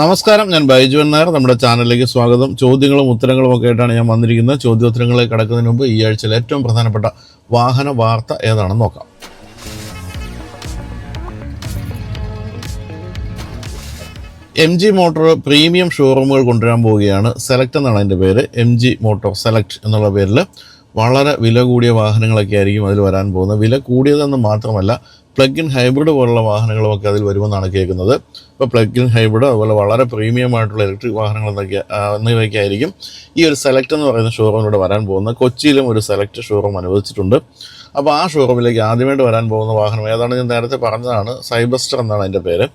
നമസ്കാരം ഞാൻ ബൈജു നായർ. നമ്മുടെ ചാനലിലേക്ക് സ്വാഗതം. ചോദ്യങ്ങളും ഉത്തരങ്ങളും ഒക്കെ ആയിട്ടാണ് ഞാൻ വന്നിരിക്കുന്നത്. ചോദ്യോത്തരങ്ങളെ കടക്കുന്നതിന് മുമ്പ് ഈ ആഴ്ചയിലെ ഏറ്റവും പ്രധാനപ്പെട്ട വാഹന വാർത്ത ഏതാണെന്ന് നോക്കാം. എം ജി മോട്ടോർ പ്രീമിയം ഷോറൂമുകൾ കൊണ്ടുവരാൻ പോവുകയാണ്. സെലക്ട് എന്നാണ് അതിന്റെ പേര്. എം ജി മോട്ടോർ സെലക്ട് എന്നുള്ള പേരിൽ വളരെ വില കൂടിയ വാഹനങ്ങളൊക്കെ ആയിരിക്കും അതിൽ വരാൻ പോകുന്നത്. വില കൂടിയതെന്ന് മാത്രമല്ല പ്ലഗ് ഇൻ ഹൈബ്രിഡ് പോലുള്ള വാഹനങ്ങളുമൊക്കെ അതിൽ വരുമെന്നാണ് കേൾക്കുന്നത്. ഇപ്പോൾ പ്ലഗ് ഇൻ ഹൈബ്രിഡ് അതുപോലെ വളരെ പ്രീമിയം ആയിട്ടുള്ള ഇലക്ട്രിക് വാഹനങ്ങൾ എന്നൊക്കെ ആ, എന്നിവയൊക്കെ ആയിരിക്കും ഈ ഒരു സെലക്ട് എന്ന് പറയുന്ന ഷോറൂമിലൂടെ വരാൻ പോകുന്നത്. കൊച്ചിയിലും ഒരു സെലക്ട് ഷോറൂം അനുവദിച്ചിട്ടുണ്ട്. അപ്പോൾ ആ ഷോറൂമിലേക്ക് ആദ്യമായിട്ട് വരാൻ പോകുന്ന വാഹനം ഏതാണ് ഞാൻ നേരത്തെ പറഞ്ഞതാണ് സൈബസ്റ്റർ എന്നാണ് അതിന്റെ പേര്.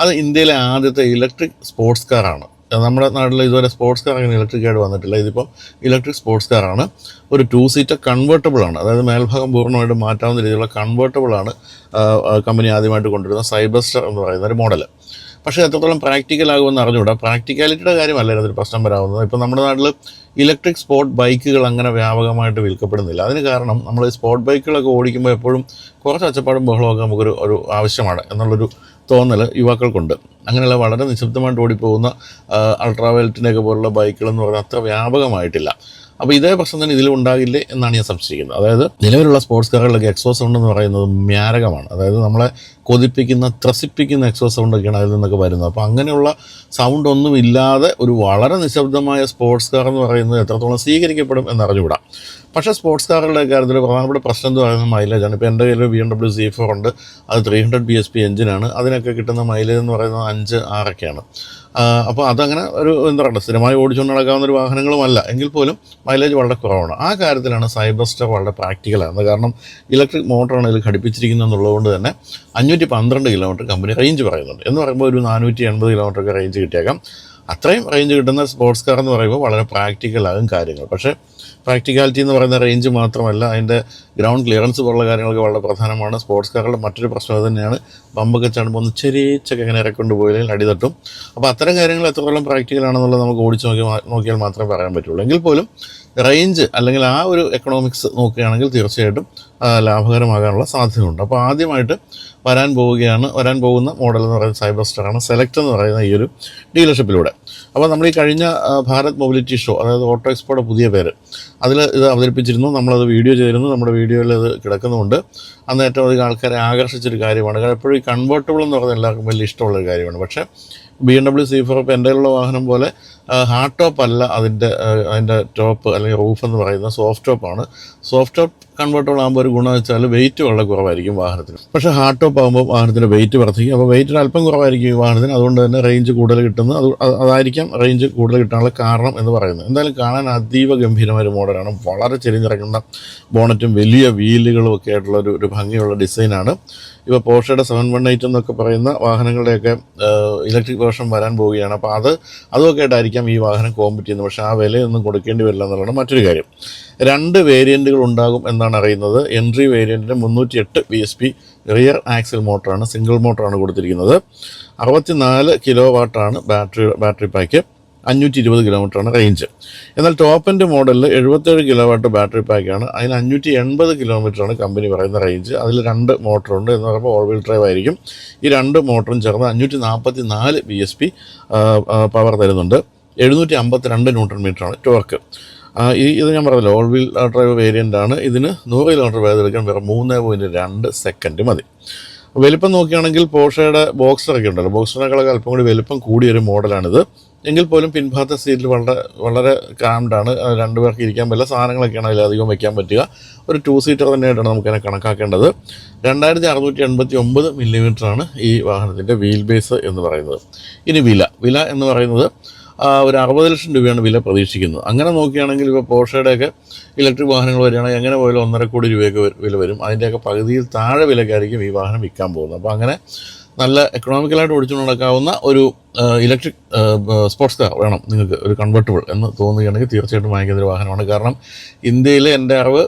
അത് ഇന്ത്യയിലെ ആദ്യത്തെ ഇലക്ട്രിക് സ്പോർട്സ് കാറാണ് നമ്മുടെ നാട്ടിൽ ഇതുവരെ സ്പോർട്സ് കാർ അങ്ങനെ ഇലക്ട്രിക് ആയിട്ട് വന്നിട്ടില്ല. ഇതിപ്പം ഇലക്ട്രിക് സ്പോർട്സ് കാറാണ് ഒരു ടു സീറ്റർ കൺവേർട്ടബിൾ ആണ്. അതായത് മേൽഭാഗം പൂർണമായിട്ട് മാറ്റാവുന്ന രീതിയിലുള്ള കൺവേർട്ടബിൾ ആണ് കമ്പനി ആദ്യമായിട്ട് കൊണ്ടുവരുന്ന സൈബസ്റ്റർ എന്ന് പറയുന്ന ഒരു മോഡൽ പക്ഷേ എത്രത്തോളം പ്രാക്ടിക്കൽ ആകുമെന്ന് അറിഞ്ഞുകൂടാ. പ്രാക്ടിക്കാലിറ്റിയുടെ കാര്യമല്ല ഒരു പ്രശ്നം വരാവുന്നത്. ഇപ്പോൾ നമ്മുടെ നാട്ടിൽ ഇലക്ട്രിക് സ്പോട്ട് ബൈക്കുകൾ അങ്ങനെ വ്യാപകമായിട്ട് വിൽക്കപ്പെടുന്നില്ല. അതിന് കാരണം നമ്മൾ സ്പോട്ട് ബൈക്കുകളൊക്കെ ഓടിക്കുമ്പോൾ എപ്പോഴും കുറച്ച് അച്ചപ്പാടും ബഹളമൊക്കെ നമുക്കൊരു ഒരു ആവശ്യമാണ് എന്നുള്ളൊരു തോന്നൽ യുവാക്കൾക്കുണ്ട്. അങ്ങനെയുള്ള വളരെ നിശബ്ദമായിട്ട് ഓടിപ്പോകുന്ന അൾട്രാവയലറ്റിനൊക്കെ പോലുള്ള ബൈക്കുകളെന്ന് പറഞ്ഞാൽ അത്ര വ്യാപകമായിട്ടില്ല. അപ്പോൾ ഇതേ പ്രശ്നം തന്നെ ഇതിലും ഉണ്ടാകില്ലേ എന്നാണ് ഞാൻ സംശയിക്കുന്നത്. അതായത് നിലവിലുള്ള സ്പോർട്സ് കാറുകളിലൊക്കെ എക്സോ സൗണ്ട് എന്ന് പറയുന്നത് മ്യാരകമാണ്. അതായത് നമ്മളെ കൊതിപ്പിക്കുന്ന ത്രസിപ്പിക്കുന്ന എക്സോ സൗണ്ടൊക്കെയാണ് അതിൽ നിന്നൊക്കെ വരുന്നത്. അപ്പോൾ അങ്ങനെയുള്ള സൗണ്ട് ഒന്നും ഇല്ലാതെ ഒരു വളരെ നിശബ്ദമായ സ്പോർട്സ് കാർ എന്ന് പറയുന്നത് എത്രത്തോളം സ്വീകരിക്കപ്പെടും എന്നറിഞ്ഞുകൂടാ. പക്ഷേ സ്പോർട്സ് കാറുകളുടെ കാര്യത്തിൽ പ്രധാനപ്പെട്ട പ്രശ്നം എന്ന് പറയുന്നത് മൈലേജാണ് ഇപ്പോൾ എന്റെ കയ്യിൽ B M W C four ഉണ്ട്. അത് three hundred B S P എഞ്ചിനാണ് അതിനൊക്കെ കിട്ടുന്ന മൈലേജ് എന്ന് പറയുന്നത് അഞ്ച് ആറൊക്കെയാണ്. അപ്പോൾ അതങ്ങനെ ഒരു എന്താ പറയുക സ്ഥിരമായി ഓടിച്ചുകൊണ്ട് നടക്കാവുന്ന ഒരു വാഹനങ്ങളുമല്ല. എങ്കിൽ പോലും മൈലേജ് വളരെ കുറവാണ്. ആ കാര്യത്തിലാണ് സൈബർ സൈബസ്റ്റർ വളരെ പ്രാക്ടിക്കലാണ് കാരണം ഇലക്ട്രിക് മോട്ടറാണ് ഇതിൽ ഘടിപ്പിച്ചിരിക്കുന്നത് എന്നുള്ളതുകൊണ്ട് തന്നെ അഞ്ഞൂറ്റി പന്ത്രണ്ട് കിലോമീറ്റർ കമ്പനി റേഞ്ച് പറയുന്നുണ്ട്. എന്ന് പറയുമ്പോൾ ഒരു നാനൂറ്റി എൺപത് കിലോമീറ്ററൊക്കെ റേഞ്ച് കിട്ടിയേക്കാം. അത്രയും റേഞ്ച് കിട്ടുന്ന സ്പോർട്സ് കാർ എന്ന് പറയുമ്പോൾ വളരെ പ്രാക്ടിക്കലാകും കാര്യങ്ങൾ. പക്ഷേ പ്രാക്ടിക്കാലിറ്റി എന്ന് പറയുന്ന റേഞ്ച് മാത്രമല്ല അതിന്റെ ഗ്രൗണ്ട് ക്ലിയറൻസ് പോലുള്ള കാര്യങ്ങളൊക്കെ വളരെ പ്രധാനമാണ്. സ്പോർട്സ് കാറുകളുടെ മറ്റൊരു പ്രശ്നം തന്നെയാണ്. ബമ്പൊക്കെ ചാടുമ്പോൾ ഒന്ന് ചെറിയച്ചൊക്കെ ഇങ്ങനെ ഇറക്കൊണ്ട് പോയില്ലെങ്കിൽ അടി തട്ടും. അപ്പോൾ അത്തരം കാര്യങ്ങൾ എത്രത്തോളം പ്രാക്ടിക്കൽ ആണെന്നുള്ളത് നമുക്ക് ഓടിച്ച് നോക്കി നോക്കിയാൽ മാത്രമേ പറയാൻ പറ്റുള്ളൂ. എങ്കിൽ പോലും റേഞ്ച് അല്ലെങ്കിൽ ആ ഒരു എക്കണോമിക്സ് നോക്കുകയാണെങ്കിൽ തീർച്ചയായിട്ടും ലാഭകരമാകാനുള്ള സാധ്യതയുണ്ട്. അപ്പോൾ ആദ്യമായിട്ട് വരാൻ പോവുകയാണ് വരാൻ പോകുന്ന മോഡൽ എന്ന് പറയുന്നത് സൈബർ സ്റ്റാറാണ് സെലക്ട് എന്ന് പറയുന്ന ഈ ഒരു ഡീലർഷിപ്പിലൂടെ അപ്പോൾ നമ്മൾ ഈ കഴിഞ്ഞ ഭാരത് മൊബിലിറ്റി ഷോ അതായത് ഓട്ടോ എക്സ്പോയുടെ പുതിയ പേര് അതിൽ ഇത് അവതരിപ്പിച്ചിരുന്നു നമ്മളത് വീഡിയോ ചെയ്തിരുന്നു നമ്മുടെ വീഡിയോയിൽ അത് കിടക്കുന്നുണ്ട്. അന്ന് ഏറ്റവും അധികം ആൾക്കാരെ ആകർഷിച്ചൊരു കാര്യമാണ്. കാരണം എപ്പോഴും ഈ കൺവേർട്ടബിൾ എന്ന് പറയുന്നത് എല്ലാവർക്കും വലിയ ഇഷ്ടമുള്ളൊരു കാര്യമാണ്. പക്ഷേ B M W C four ഇപ്പോൾ എന്റെ ഉള്ള വാഹനം പോലെ ഹാർഡ് ടോപ്പ് അല്ല അതിന്റെ അതിന്റെ ടോപ്പ് അല്ലെങ്കിൽ റൂഫ് എന്ന് പറയുന്നത് സോഫ്റ്റ് ടോപ്പാണ് സോഫ്റ്റ് ടോപ്പ് കൺവേർട്ടബിൾ ആകുമ്പോൾ ഒരു ഗുണം വെച്ചാൽ വെയിറ്റ് വളരെ കുറവായിരിക്കും വാഹനത്തിന്. പക്ഷേ ഹാർഡ് ടോപ്പ് ആകുമ്പോൾ വാഹനത്തിന്റെ വെയിറ്റ് വർദ്ധിക്കും. അപ്പോൾ വെയിറ്റിന് അല്പം കുറവായിരിക്കും ഈ വാഹനത്തിന്. അതുകൊണ്ട് തന്നെ റേഞ്ച് കൂടുതൽ കിട്ടുന്നത് അത് അത് അതായിരിക്കാം റേഞ്ച് കൂടുതൽ കിട്ടാനുള്ള കാരണം എന്ന് പറയുന്നത്. എന്തായാലും കാണാൻ അതീവ ഗംഭീരമായ ഒരു മോഡലാണ് വളരെ ചെരിഞ്ഞിറങ്ങുന്ന ബോണറ്റും വലിയ വീലുകളും ഒക്കെ ആയിട്ടുള്ള ഒരു ഒരു ഭംഗിയുള്ള ഡിസൈനാണ് ഇപ്പോൾ പോഷയുടെ സെവൻ വൺ എയ്റ്റ് എന്നൊക്കെ പറയുന്ന വാഹനങ്ങളുടെയൊക്കെ ഇലക്ട്രിക് വേർഷൻ വരാൻ പോവുകയാണ്. അപ്പോൾ അത് അതുമൊക്കെ ആയിട്ടായിരിക്കാം ഈ വാഹനം കോമ്പറ്റ് ചെയ്യുന്നത്. പക്ഷേ ആ വിലയൊന്നും കൊടുക്കേണ്ടി വരില്ല എന്നുള്ളതാണ് മറ്റൊരു കാര്യം. രണ്ട് വേരിയന്റുകൾ ഉണ്ടാകും എന്നാണ് അറിയുന്നത്. എൻട്രി വേരിയന്റിന് മുന്നൂറ്റി എട്ട് B S P rear axle മോട്ടറാണ് single മോട്ടറാണ് കൊടുത്തിരിക്കുന്നത്. അറുപത്തിനാല് കിലോ വാട്ടാണ് ബാറ്ററി ബാറ്ററി പാക്ക് അഞ്ഞൂറ്റി ഇരുപത് കിലോമീറ്ററാണ് റേഞ്ച് എന്നാൽ ടോപ്പ് എൻഡ് മോഡലിൽ എഴുപത്തേഴ് കിലോ വാട്ട് ബാറ്ററി പാക്കാണ് അതിന് അഞ്ഞൂറ്റി എൺപത് കിലോമീറ്ററാണ് കമ്പനി പറയുന്ന റേഞ്ച് അതിൽ രണ്ട് മോട്ടറുണ്ട് എന്ന് പറയുമ്പോൾ ഓൾ വീൽ ഡ്രൈവ് ആയിരിക്കും. ഈ രണ്ട് മോട്ടറും ചേർന്ന് അഞ്ഞൂറ്റി നാൽപ്പത്തി നാല് ബി എസ് പി പവർ തരുന്നുണ്ട്. എഴുന്നൂറ്റി അമ്പത്തിരണ്ട് ന്യൂട്രൺ മീറ്ററാണ് ടോർക്ക് ഈ ഇത് ഞാൻ പറഞ്ഞല്ലോ ഓൾ വീൽ ഡ്രൈവ് വേരിയന്റ് ആണ്. ഇതിന് നൂറ് കിലോമീറ്റർ വേഗത എടുക്കാൻ വെറും മൂന്ന് പോയിന്റ് രണ്ട് സെക്കൻഡ് മതി. വലിപ്പം നോക്കുകയാണെങ്കിൽ പോഷയുടെ ബോക്സറൊക്കെ ഉണ്ടല്ലോ. ബോക്സറിനേക്കാളൊക്കെ അല്പം കൂടി വലിപ്പം കൂടിയൊരു മോഡലാണിത്. എങ്കിൽ പോലും പിൻഭാഗത്തെ സീറ്റിൽ വളരെ വളരെ കാംഡാണ് രണ്ട് പേർക്ക് ഇരിക്കാൻ പറ്റില്ല. സാധനങ്ങളൊക്കെയാണ് അതിലധികം വയ്ക്കാൻ പറ്റുക. ഒരു ടു സീറ്റർ തന്നെയായിട്ടാണ് നമുക്കതിനെ കണക്കാക്കേണ്ടത്. രണ്ടായിരത്തി അറുന്നൂറ്റി എൺപത്തി ഒമ്പത് മില്ലിമീറ്ററാണ് ഈ വാഹനത്തിന്റെ വീൽ ബേസ് എന്ന് പറയുന്നത്. ഇനി വില. വില എന്ന് പറയുന്നത് ഒരു അറുപത് ലക്ഷം രൂപയാണ് വില പ്രതീക്ഷിക്കുന്നത്. അങ്ങനെ നോക്കുകയാണെങ്കിൽ ഇപ്പോൾ പോഷയുടെയൊക്കെ ഇലക്ട്രിക് വാഹനങ്ങൾ വരികയാണെങ്കിൽ എങ്ങനെ പോയാലും ഒന്നര കോടി രൂപയൊക്കെ വില വരും. അതിന്റെയൊക്കെ പകുതിയിൽ താഴെ വിലക്കായിരിക്കും ഈ വാഹനം വിൽക്കാൻ പോകുന്നത്. അപ്പോൾ അങ്ങനെ നല്ല എക്കണോമിക്കലായിട്ട് ഓടിച്ചു നടക്കാവുന്ന ഒരു ഇലക്ട്രിക് സ്പോർട്സ് കാർ വേണം നിങ്ങൾക്ക് ഒരു കൺവെർട്ടബിൾ എന്ന് തോന്നുകയാണെങ്കിൽ തീർച്ചയായിട്ടും വാങ്ങിക്കുന്ന ഒരു വാഹനമാണ്. കാരണം ഇന്ത്യയിൽ എന്റെ അറിവ്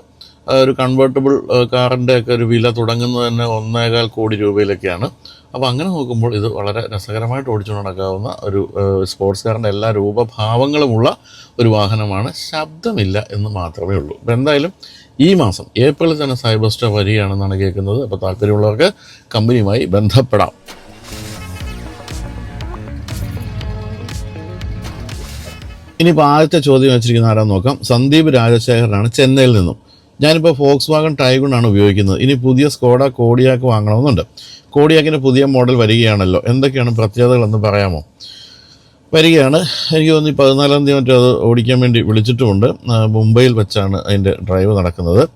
ഒരു കൺവെർട്ടബിൾ കാറിന്റെ ഒക്കെ ഒരു വില തുടങ്ങുന്നത് തന്നെ ഒന്നേകാൽ കോടി രൂപയിലൊക്കെയാണ്. അപ്പോൾ അങ്ങനെ നോക്കുമ്പോൾ ഇത് വളരെ രസകരമായിട്ട് ഓടിച്ചു നടക്കാവുന്ന ഒരു സ്പോർട്സ് കാറിന്റെ എല്ലാ രൂപഭാവങ്ങളുമുള്ള ഒരു വാഹനമാണ്. ശബ്ദമില്ല എന്ന് മാത്രമേ ഉള്ളൂ. അപ്പോൾ എന്തായാലും ഈ മാസം ഏപ്രിലിൽ തന്നെ സൈബർ സ്റ്റോ വരികയാണെന്നാണ് കേൾക്കുന്നത്. അപ്പോൾ താല്പര്യമുള്ളവർക്ക് കമ്പനിയുമായി ബന്ധപ്പെടാം. ഇനിയിപ്പോൾ ആദ്യത്തെ ചോദ്യം വെച്ചിരിക്കുന്ന ആരാന്ന് നോക്കാം. സന്ദീപ് രാജശേഖരനാണ് ചെന്നൈയിൽ നിന്നും. ഞാനിപ്പോൾ ഫോക്സ് വാഗൺ ടൈഗുണാണ് ഉപയോഗിക്കുന്നത്. ഇനി പുതിയ സ്കോഡ കോഡിയാക്ക് വാങ്ങണമെന്നുണ്ട്. കോഡിയാക്കിന്റെ പുതിയ മോഡൽ വരികയാണല്ലോ. എന്തൊക്കെയാണ് പ്രത്യേകതകളെന്ന് പറയാമോ? വരികയാണ്. എനിക്ക് തോന്നുന്നു ഈ പതിനാലാം തീയതി മറ്റോ അത് ഓടിക്കാൻ വേണ്ടി വിളിച്ചിട്ടുമുണ്ട്. മുംബൈയിൽ വെച്ചാണ് അതിന്റെ ഡ്രൈവ് നടക്കുന്നത്.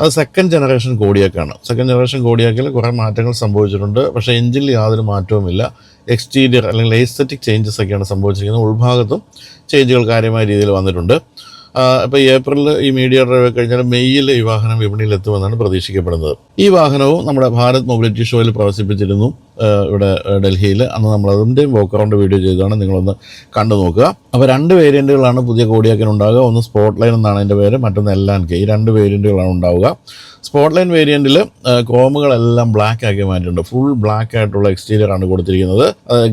അത് സെക്കൻഡ് ജനറേഷൻ കോഡിയാക്കാണ് സെക്കൻഡ് ജനറേഷൻ കോഡിയാക്കിൽ കുറേ മാറ്റങ്ങൾ സംഭവിച്ചിട്ടുണ്ട്. പക്ഷേ എഞ്ചിനിൽ യാതൊരു മാറ്റവുമില്ല എക്സ്റ്റീരിയർ അല്ലെങ്കിൽ എസ്തറ്റിക് ചേഞ്ചസ് ഒക്കെയാണ് സംഭവിച്ചിരിക്കുന്നത്. ഉൾഭാഗത്തും ചേഞ്ചുകൾ കാര്യമായ രീതിയിൽ വന്നിട്ടുണ്ട്. ഇപ്പോൾ ഏപ്രിലിൽ ഈ മീഡിയ ഡ്രൈവ് കഴിഞ്ഞാൽ മെയ്യിൽ ഈ വാഹനം വിപണിയിൽ എത്തുമെന്നാണ് പ്രതീക്ഷിക്കപ്പെടുന്നത്. ഈ വാഹനവും നമ്മുടെ ഭാരത് മൊബിലിറ്റി ഷോയിൽ പ്രവർത്തിപ്പിച്ചിരുന്നു ഇവിടെ ഡൽഹിയിൽ അന്ന് നമ്മൾ അതിന്റെയും വോക്ക് അറൗണ്ട് വീഡിയോ ചെയ്തതാണ്. നിങ്ങളൊന്ന് കണ്ടു നോക്കുക. അപ്പോൾ രണ്ട് വേരിയന്റുകളാണ് പുതിയ കോഡിയാക്കിന് ഉണ്ടാകുക ഒന്ന് സ്പോട്ട് ലൈൻ എന്നാണ് അതിന്റെ പേര് മറ്റൊന്ന് എല്ലാൻ കെ ഈ രണ്ട് വേരിയന്റുകളാണ് ഉണ്ടാവുക. സ്പോട്ട് ലൈൻ വേരിയന്റിൽ കോമുകളെല്ലാം ബ്ലാക്ക് ആക്കി മാറ്റിയിട്ടുണ്ട് ഫുൾ ബ്ലാക്ക് ആയിട്ടുള്ള എക്സ്റ്റീരിയർ ആണ് കൊടുത്തിരിക്കുന്നത്.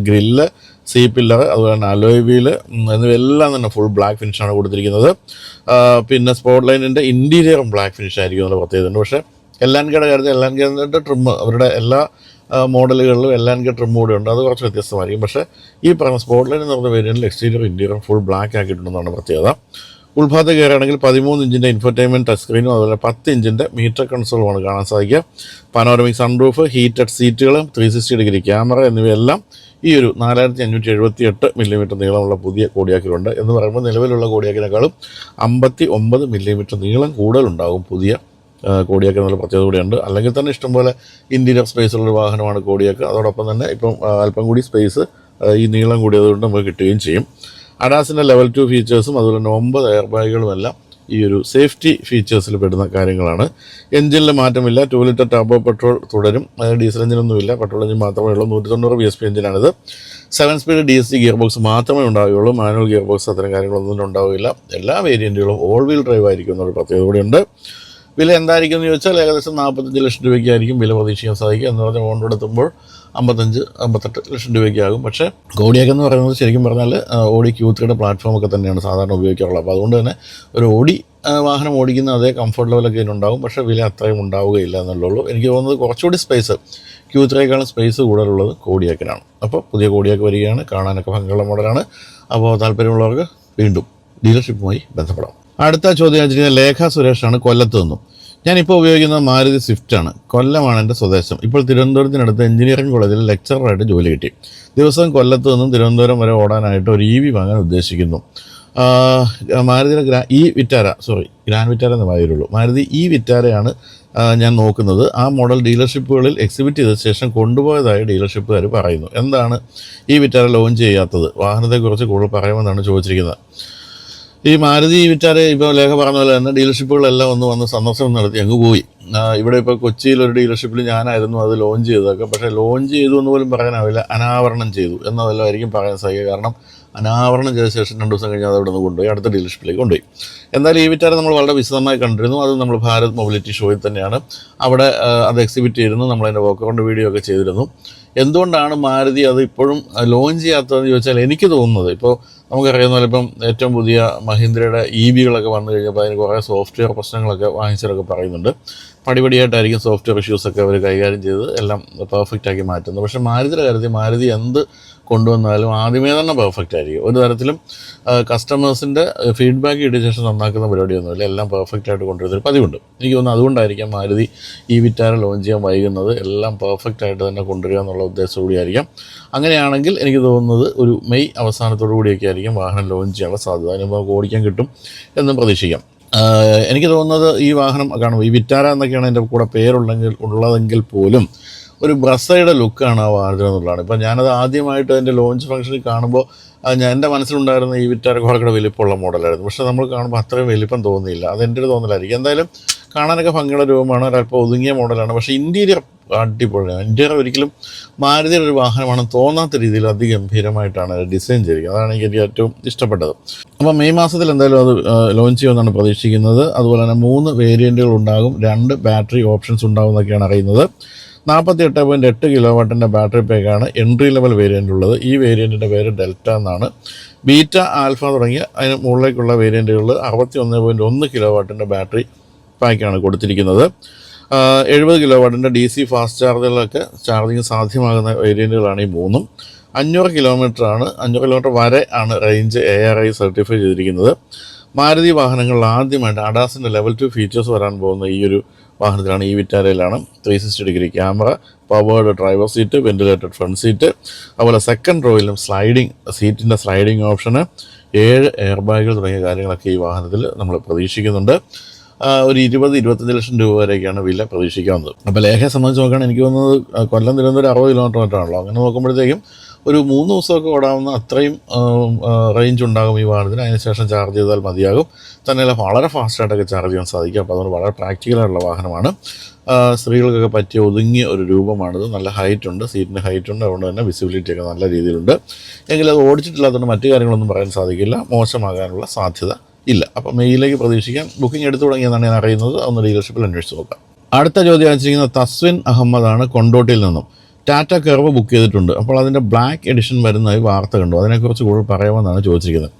ഗ്രില്ല് സി പില്ലർ അതുപോലെ തന്നെ അലോയ് വീൽ എന്നിവയെല്ലാം തന്നെ ഫുൾ ബ്ലാക്ക് ഫിനിഷാണ് കൊടുത്തിരിക്കുന്നത്. പിന്നെ സ്പോട്ട് ലൈനിന്റെ ഇന്റീരിയറും ബ്ലാക്ക് ഫിനിഷ് ആയിരിക്കും എന്നുള്ള പ്രത്യേകതയുണ്ട് പക്ഷേ എല്ലാൻകയുടെ കാര്യത്തിൽ എല്ലാൻകയുടെ ട്രിം അവരുടെ എല്ലാ മോഡലുകളിലും എൽ ആൻ കെ ട്രിം കൂടെ ഉണ്ട്. അത് കുറച്ച് വ്യത്യസ്തമായിരിക്കും. പക്ഷേ ഈ പറഞ്ഞ സ്പോട്ട് ലൈൻ എന്ന് പറഞ്ഞ വേരിയന്റിൽ എക്സ്റ്റീരിയർ ഇന്റീരിയർ ഫുൾ ബ്ലാക്ക് ആക്കിയിട്ടുണ്ടെന്നാണ് പ്രത്യേകത. ഉൾഭാഗത്ത് കയറുകയാണെങ്കിൽ പതിമൂന്ന് ഇഞ്ചിന്റെ ഇൻഫർടൈൻമെന്റ് ടച്ച് സ്ക്രീനും അതുപോലെ പത്ത് ഇഞ്ചിന്റെ മീറ്റർ കൺസോളുമാണ് കാണാൻ സാധിക്കുക. പനോരമിക് സൺറൂഫ് ഹീറ്റഡ് സീറ്റുകൾ ത്രീ സിക്സ്റ്റി ഡിഗ്രി ക്യാമറ എന്നിവയെല്ലാം ഈ ഒരു നാലായിരത്തി അഞ്ഞൂറ്റി എഴുപത്തി എട്ട് മില്ലിമീറ്റർ നീളമുള്ള പുതിയ കോടിയാക്കിലുണ്ട് എന്ന് പറയുമ്പോൾ നിലവിലുള്ള കോടിയാക്കിനേക്കാളും അമ്പത്തി ഒമ്പത് മില്ലിമീറ്റർ നീളം കൂടുതലുണ്ടാകും പുതിയ കോടിയാക്കി എന്നുള്ള പ്രത്യേകത കൂടിയുണ്ട്. അല്ലെങ്കിൽ തന്നെ ഇഷ്ടംപോലെ ഇന്റീരിയർ സ്പേസുള്ളൊരു വാഹനമാണ് കോടിയാക്ക്. അതോടൊപ്പം തന്നെ ഇപ്പം അല്പം കൂടി സ്പേസ് ഈ നീളം കൂടിയതുകൊണ്ട് നമുക്ക് കിട്ടുകയും ചെയ്യും. അഡാസിന്റെ ലെവൽ ടു ഫീച്ചേഴ്സും അതുപോലെ തന്നെ ഒമ്പത് എയർ ബാഗുകളുമെല്ലാം ഈ ഒരു സേഫ്റ്റി ഫീച്ചേഴ്സിൽ പെടുന്ന കാര്യങ്ങളാണ്. എഞ്ചിനിൽ മാറ്റമില്ല ടു ലിറ്റർ ടാബോ പെട്രോൾ തുടരും. അതായത് ഡീസൽ എഞ്ചിനൊന്നുമില്ല പെട്രോൾ എഞ്ചിൻ മാത്രമേ ഉള്ളൂ. നൂറ്റി തൊണ്ണൂറ് B S P എഞ്ചിനാണിത്. Seven speed D S C gear box മാത്രമേ ഉണ്ടാവുകയുള്ളൂ. മാനുവൽ ഗിയർ ബോക്സ് അത്തരം കാര്യങ്ങളൊന്നും ഉണ്ടാവില്ല. എല്ലാ വേരിയന്റുകളും ഓൾ വീൽ ഡ്രൈവ് ആയിരിക്കും എന്നൊരു പ്രത്യേകത കൂടിയുണ്ട്. വില എന്തായിരിക്കും എന്ന് ചോദിച്ചാൽ ഏകദേശം നാൽപ്പത്തഞ്ച് ലക്ഷം രൂപയ്ക്കായിരിക്കും വില പ്രതീക്ഷിക്കാൻ സാധിക്കും എന്ന് പറഞ്ഞാൽ ഓൺ എത്തുമ്പോൾ അമ്പത്തഞ്ച് അമ്പത്തെട്ട് ലക്ഷം രൂപയ്ക്കാകും. പക്ഷേ കോഡിയാക്ക് എന്ന് പറയുന്നത് ശരിക്കും പറഞ്ഞാൽ ഓടി ക്യൂ ത്രീയുടെ പ്ലാറ്റ്ഫോം ഒക്കെ തന്നെയാണ് സാധാരണ ഉപയോഗിക്കാറുള്ളത്. അപ്പോൾ അതുകൊണ്ട് തന്നെ ഒരു ഓടി വാഹനം ഓടിക്കുന്ന അതേ കംഫർട്ട് ലെവലൊക്കെ ഇതിനുണ്ടാവും. പക്ഷേ വില അത്രയും ഉണ്ടാവുകയില്ല എന്നുള്ളൂ എനിക്ക് തോന്നുന്നത് കുറച്ചുകൂടി സ്പേസ് ക്യൂ ത്രീയേക്കാളും സ്പേസ് കൂടുതലുള്ളത് കോഡിയാക്കിനാണ്. അപ്പോൾ പുതിയ കോഡിയാക്ക് വരികയാണ്. കാണാനൊക്കെ ഭംഗിയുള്ള മോഡലാണ്. അപ്പോൾ താല്പര്യമുള്ളവർക്ക് വീണ്ടും ഡീലർഷിപ്പുമായി ബന്ധപ്പെടാം. അടുത്ത ചോദ്യം വെച്ചിരിക്കുന്നത് ലേഖ സുരേഷാണ്. കൊല്ലത്ത് നിന്നും. ഞാനിപ്പോൾ ഉപയോഗിക്കുന്നത് മാരുതി ആണ്. കൊല്ലമാണ് എന്റെ സ്വദേശം. ഇപ്പോൾ തിരുവനന്തപുരത്തിനടുത്ത് എഞ്ചിനീയറിംഗ് കോളേജിൽ ലെക്ചറായിട്ട് ജോലി കിട്ടി. ദിവസം കൊല്ലത്ത് നിന്നും തിരുവനന്തപുരം വരെ ഓടാനായിട്ട് ഒരു ഇ വി വാങ്ങാൻ ഉദ്ദേശിക്കുന്നു. മാരുതിയുടെ ഗ്രാ ഇ വിറ്റാര സോറി ഗ്രാൻഡ് വിറ്റാര എന്ന് പറയുള്ളൂ. മാരുതി ഇ വിറ്റാരയാണ് ഞാൻ നോക്കുന്നത്. ആ മോഡൽ ഡീലർഷിപ്പുകളിൽ എക്സിബിറ്റ് ചെയ്ത ശേഷം കൊണ്ടുപോയതായി ഡീലർഷിപ്പുകാർ പറയുന്നു. എന്താണ് ഈ വിറ്റാര ലോഞ്ച് ചെയ്യാത്തത്? വാഹനത്തെക്കുറിച്ച് കൂടുതൽ പറയുമെന്നാണ് ചോദിച്ചിരിക്കുന്നത്. ഈ മാരുതി വിറ്റാർ ഇപ്പോൾ ലേഖ പറഞ്ഞ പോലെ തന്നെ ഡീലർഷിപ്പുകളെല്ലാം ഒന്ന് വന്ന് സന്ദർശനം നടത്തി അങ്ങ് പോയി. ഇവിടെ ഇപ്പോൾ കൊച്ചിയിൽ ഒരു ഡീലർഷിപ്പിൽ ഞാനായിരുന്നു അത് ലോഞ്ച് ചെയ്തതൊക്കെ. പക്ഷേ ലോഞ്ച് ചെയ്തു എന്ന് പോലും പറയാനാവില്ല അനാവരണം ചെയ്തു എന്നതെല്ലാമായിരിക്കും പറയാൻ സാധിക്കുക. കാരണം അനാവരണം ചെയ്ത ശേഷം രണ്ട് ദിവസം കഴിഞ്ഞാൽ അത് അവിടെ നിന്ന് കൊണ്ടുപോയി അടുത്ത ഡീലർഷിപ്പിലേക്ക് കൊണ്ടുപോയി. എന്തായാലും ഈ വിറ്റാരെ നമ്മൾ വളരെ വിശദമായി കണ്ടിരുന്നു. അത് നമ്മൾ ഭാരത് മൊബിലിറ്റി ഷോയിൽ തന്നെയാണ്. അവിടെ അത് എക്സിബിറ്റ് ചെയ്തിരുന്നു നമ്മളതിന്റെ വോക്കൗണ്ട് വീഡിയോ ഒക്കെ ചെയ്തിരുന്നു. എന്തുകൊണ്ടാണ് മാരുതി അത് ഇപ്പോഴും ലോഞ്ച് ചെയ്യാത്തതെന്ന് ചോദിച്ചാൽ എനിക്ക് തോന്നുന്നത് ഇപ്പോൾ നമുക്കറിയാവുന്ന ഏറ്റവും പുതിയ മഹീന്ദ്രയുടെ ഇ ബികളൊക്കെ വന്നു കഴിഞ്ഞപ്പോൾ അതിന് കുറേ സോഫ്റ്റ്വെയർ പ്രശ്നങ്ങളൊക്കെ വാങ്ങിച്ചതൊക്കെ പറയുന്നുണ്ട്. പടിപടിയായിട്ടായിരിക്കും സോഫ്റ്റ്വെയർ ഇഷ്യൂസൊക്കെ അവർ കൈകാര്യം ചെയ്ത് എല്ലാം പെർഫെക്റ്റ് ആക്കി മാറ്റുന്നത്. പക്ഷേ മാരുതിയുടെ കാര്യത്തിൽ മാരുതി എന്ത് കൊണ്ടുവന്നാലും ആദ്യമേ തന്നെ പെർഫെക്റ്റ് ആയിരിക്കും. ഒരു തരത്തിലും കസ്റ്റമേഴ്സിന്റെ ഫീഡ്ബാക്ക് കിട്ടിയ ശേഷം നന്നാക്കുന്ന പരിപാടിയൊന്നുമില്ല. എല്ലാം പെർഫെക്റ്റ് ആയിട്ട് കൊണ്ടുവരുന്നൊരു പതിവുണ്ട്. എനിക്ക് തോന്നുന്നു അതുകൊണ്ടായിരിക്കാം മാരുതി ഈ വിറ്റാര ലോഞ്ച് ചെയ്യാൻ വൈകുന്നത് എല്ലാം പെർഫെക്റ്റ് ആയിട്ട് തന്നെ കൊണ്ടുവരിക എന്നുള്ള ഉദ്ദേശത്തോടെയായിരിക്കാം അങ്ങനെയാണെങ്കിൽ എനിക്ക് തോന്നുന്നത് ഒരു മെയ് അവസാനത്തോടു കൂടിയൊക്കെ ആയിരിക്കും വാഹനം ലോഞ്ച് ചെയ്യാനുള്ള സാധ്യത. അതിനുമ്പോൾ ഓടിക്കാൻ കിട്ടും എന്നും പ്രതീക്ഷിക്കാം. എനിക്ക് തോന്നുന്നത് ഈ വാഹനം കാണുമ്പോൾ ഈ വിറ്റാര എന്നൊക്കെയാണ് എന്റെ കൂടെ പേരുള്ളെങ്കിൽ ഉള്ളതെങ്കിൽ പോലും ഒരു ബ്രസയുടെ ലുക്കാണ് ആ വാഹനത്തിന് എന്നുള്ളതാണ് ഇപ്പം ഞാനത് ആദ്യമായിട്ട് അതിന്റെ ലോഞ്ച് ഫംഗ്ഷനിൽ കാണുമ്പോൾ ഞാൻ എന്റെ മനസ്സിലുണ്ടായിരുന്ന ഈ വിറ്റാര കുറച്ചുകൂടെ വലിപ്പമുള്ള മോഡലായിരുന്നു. പക്ഷേ നമ്മൾ കാണുമ്പോൾ അത്രയും വലിപ്പം തോന്നിയില്ല അത് എന്റെ ഒരു തോന്നലായിരിക്കും. എന്തായാലും കാണാനൊക്കെ ഭംഗിയുള്ള രൂപമാണ്. ഒരല്പം ഒതുങ്ങിയ മോഡലാണ്. പക്ഷേ ഇന്റീരിയർ അടിപൊളിയാണ്. ഇന്റീരിയർ ഒരിക്കലും മാരുതിയുടെ ഒരു വാഹനമാണെന്ന് തോന്നാത്ത രീതിയിൽ അതിഗംഭീരമായിട്ടാണ് ഡിസൈൻ ചെയ്തിരിക്കുന്നത്. അതാണ് എനിക്ക് ഏറ്റവും ഇഷ്ടപ്പെട്ടത്. അപ്പോൾ മെയ് മാസത്തിൽ എന്തായാലും അത് ലോഞ്ച് ചെയ്യുമെന്നാണ് പ്രതീക്ഷിക്കുന്നത്. അതുപോലെ തന്നെ മൂന്ന് വേരിയന്റുകൾ ഉണ്ടാകും. രണ്ട് ബാറ്ററി ഓപ്ഷൻസ് ഉണ്ടാകും എന്നൊക്കെയാണ് അറിയുന്നത്. നാൽപ്പത്തി എട്ട് പോയിന്റ് എട്ട് കിലോ വാട്ടിന്റെ ബാറ്ററി പാക്കാണ് എൻട്രി ലെവൽ വേരിയന്റ് ഉള്ളത്. ഈ വേരിയന്റിന്റെ പേര് ഡെൽറ്റ എന്നാണ്. ബീറ്റ ആൽഫ തുടങ്ങിയ അതിന് മുകളിലേക്കുള്ള വേരിയന്റുകളിൽ അറുപത്തി ഒന്ന് പോയിന്റ് ഒന്ന് കിലോ വാട്ടിന്റെ ബാറ്ററി പാക്കാണ് കൊടുത്തിരിക്കുന്നത്. എഴുപത് കിലോ വാട്ടിന്റെ ഡി സി ഫാസ്റ്റ് ചാർജുകളൊക്കെ ചാർജിങ് സാധ്യമാകുന്ന വേരിയന്റുകളാണ് ഈ മൂന്നും. അഞ്ഞൂറ് കിലോമീറ്റർ ആണ് അഞ്ഞൂറ് കിലോമീറ്റർ വരെ ആണ് range A R I certify ചെയ്തിരിക്കുന്നത്. മാരുതി വാഹനങ്ങളിൽ ആദ്യമായിട്ട് അഡാസിന്റെ ലെവൽ ടു ഫീച്ചേഴ്സ് വരാൻ പോകുന്ന ഈ ഒരു വാഹനത്തിലാണ് ഈ വിറ്റാരയിലാണ് three sixty degree camera powered driver seat ventilated front seat അതുപോലെ സെക്കൻഡ് റോയിലും സ്ലൈഡിംഗ് സീറ്റിന്റെ സ്ലൈഡിംഗ് ഓപ്ഷന് ഏഴ് എയർ ബാഗുകൾ തുടങ്ങിയ കാര്യങ്ങളൊക്കെ ഈ വാഹനത്തിൽ നമ്മൾ പ്രതീക്ഷിക്കുന്നുണ്ട്. ഒരു ഇരുപത് ഇരുപത്തഞ്ച് ലക്ഷം രൂപ വരെയൊക്കെയാണ് വില പ്രതീക്ഷിക്കാവുന്നത്. അപ്പോൾ ലേഖയെ സംബന്ധിച്ച് നോക്കുകയാണെങ്കിൽ എനിക്ക് തോന്നുന്നത് കൊല്ലം തിരുവനന്തപുരം അറുപത് കിലോമീറ്റർ മറ്റാണല്ലോ അങ്ങനെ നോക്കുമ്പോഴത്തേക്കും ഒരു മൂന്ന് ദിവസമൊക്കെ ഓടാവുന്ന അത്രയും റേഞ്ച് ഉണ്ടാകും ഈ വാഹനത്തിന്. അതിനുശേഷം ചാർജ് ചെയ്താൽ മതിയാകും. തന്നെയല്ല വളരെ ഫാസ്റ്റായിട്ടൊക്കെ ചാർജ് ചെയ്യാൻ സാധിക്കും. അപ്പോൾ അതുകൊണ്ട് വളരെ പ്രാക്ടിക്കലായിട്ടുള്ള വാഹനമാണ്. സ്ത്രീകൾക്കൊക്കെ പറ്റിയ ഒതുങ്ങിയ ഒരു രൂപമാണിത്. നല്ല ഹൈറ്റ് ഉണ്ട് സീറ്റിന് ഹൈറ്റ് ഉണ്ട്. അതുകൊണ്ട് തന്നെ വിസിബിലിറ്റി ഒക്കെ നല്ല രീതിയിലുണ്ട്. എങ്കിലും അത് ഓടിച്ചിട്ടില്ലാത്തതുകൊണ്ട് മറ്റു കാര്യങ്ങളൊന്നും പറയാൻ സാധിക്കില്ല. മോശമാകാനുള്ള സാധ്യത ഇല്ല. അപ്പോൾ മെയിലേക്ക് പ്രതീക്ഷിക്കാം. ബുക്കിംഗ് എടുത്തു തുടങ്ങിയെന്നാണ് ഞാൻ അറിയുന്നത്. അതൊന്ന് ഡീലർഷിപ്പിൽ അന്വേഷിച്ച് നോക്കാം. അടുത്ത ചോദ്യം അയച്ചിരിക്കുന്നത് തസ്വിൻ അഹമ്മദാണ് കൊണ്ടോട്ടിയിൽ നിന്നും. ടാറ്റ കർവ് ബുക്ക് ചെയ്തിട്ടുണ്ട്. അപ്പോൾ അതിന്റെ ബ്ലാക്ക് എഡിഷൻ വരുന്നതായി വാർത്ത കണ്ടു. അതിനെക്കുറിച്ച് കൂടുതൽ പറയാമെന്നാണ് ചോദിച്ചിരിക്കുന്നത്.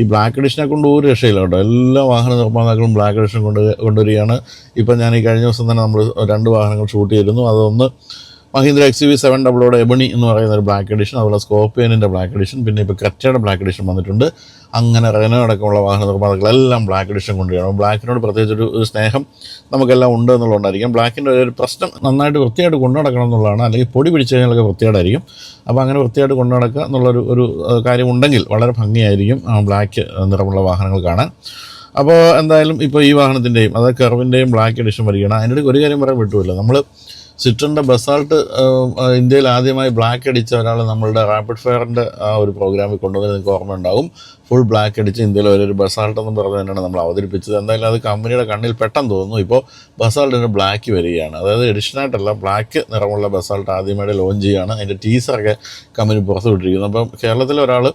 ഈ ബ്ലാക്ക് എഡിഷനെ കൊണ്ട് ഒരു രക്ഷയില്ല കേട്ടോ. എല്ലാ വാഹന നിർമ്മാതാക്കളും ബ്ലാക്ക് എഡിഷൻ കൊണ്ട് കൊണ്ടുവരികയാണ്. ഇപ്പം ഞാൻ ഈ കഴിഞ്ഞ ദിവസം തന്നെ നമ്മൾ രണ്ട് വാഹനങ്ങൾ ഷൂട്ട് ചെയ്തിരുന്നു. അതൊന്ന് മഹീന്ദ്ര എക്സ് വി സെവൻ ഡബിളോടെ എബണി എന്ന് പറയുന്ന ഒരു ബ്ലാക്ക് എഡിഷൻ അതുപോലെ സ്കോർപ്പിയനിന്റെ ബ്ലാക്ക് എഡിഷൻ പിന്നെ ഇപ്പോൾ കറ്റയുടെ ബ്ലാക്ക് എഡിഷൻ വന്നിട്ടുണ്ട്. അങ്ങനെ റെനോ അടക്കമുള്ള വാഹന നിർമ്മാതാക്കളെല്ലാം ബ്ലാക്ക് എഡിഷൻ കൊണ്ടുവരണം ബ്ലാക്കിനോട് പ്രത്യേകിച്ച് ഒരു ഒരു സ്നേഹം നമുക്കെല്ലാം ഉണ്ട് എന്നുള്ളതുകൊണ്ടായിരിക്കും. ബ്ലാക്കിന്റെ ഒരു പ്രശ്നം നന്നായിട്ട് വൃത്തിയായിട്ട് കൊണ്ടു നടക്കണം എന്നുള്ളതാണ്. അല്ലെങ്കിൽ പൊടി പിടിച്ചു കഴിഞ്ഞാലൊക്കെ വൃത്തിയായിട്ടായിരിക്കും അപ്പോൾ അങ്ങനെ വൃത്തിയായിട്ട് കൊണ്ടു നടക്കുക എന്നുള്ളൊരു ഒരു കാര്യം ഉണ്ടെങ്കിൽ വളരെ ഭംഗിയായിരിക്കും ആ ബ്ലാക്ക് നിറമുള്ള വാഹനങ്ങൾ കാണാൻ. അപ്പോൾ എന്തായാലും ഇപ്പോൾ ഈ വാഹനത്തിന്റെയും അതായത് കർവിന്റെയും ബ്ലാക്ക് എഡിഷൻ വരികയാണ്. അതിന്റെ ഒരു കാര്യം പറയാൻ വിട്ടുമില്ല നമ്മൾ സിട്രന്റെ ബസാൾട്ട് ഇന്ത്യയിൽ ആദ്യമായി ബ്ലാക്ക് അടിച്ച ഒരാൾ നമ്മളുടെ റാപ്പിഡ് ഫയറിന്റെ ആ ഒരു പ്രോഗ്രാമിൽ കൊണ്ടുവന്ന് നിങ്ങൾക്ക് ഓർമ്മ ഉണ്ടാവും ഫുൾ ബ്ലാക്ക് അടിച്ച് ഇന്ത്യയിൽ ഒരു ബസാൾട്ട് എന്ന് പറഞ്ഞ് തന്നെയാണ് നമ്മൾ അവതരിപ്പിച്ചത്. എന്തായാലും അത് കമ്പനിയുടെ കണ്ണിൽ പെട്ടെന്ന് തോന്നുന്നു. ഇപ്പോൾ ബസാൾട്ടിന്റെ ബ്ലാക്ക് വരികയാണ്. അതായത് എഡിഷനായിട്ടല്ല ബ്ലാക്ക് നിറമുള്ള ബസാൾട്ട് ആദ്യമായിട്ട് ലോഞ്ച് ചെയ്യുകയാണ്. അതിന്റെ ടീസറൊക്കെ കമ്പനി പുറത്തുവിട്ടിരിക്കുന്നു അപ്പം കേരളത്തിലെ ഒരാൾ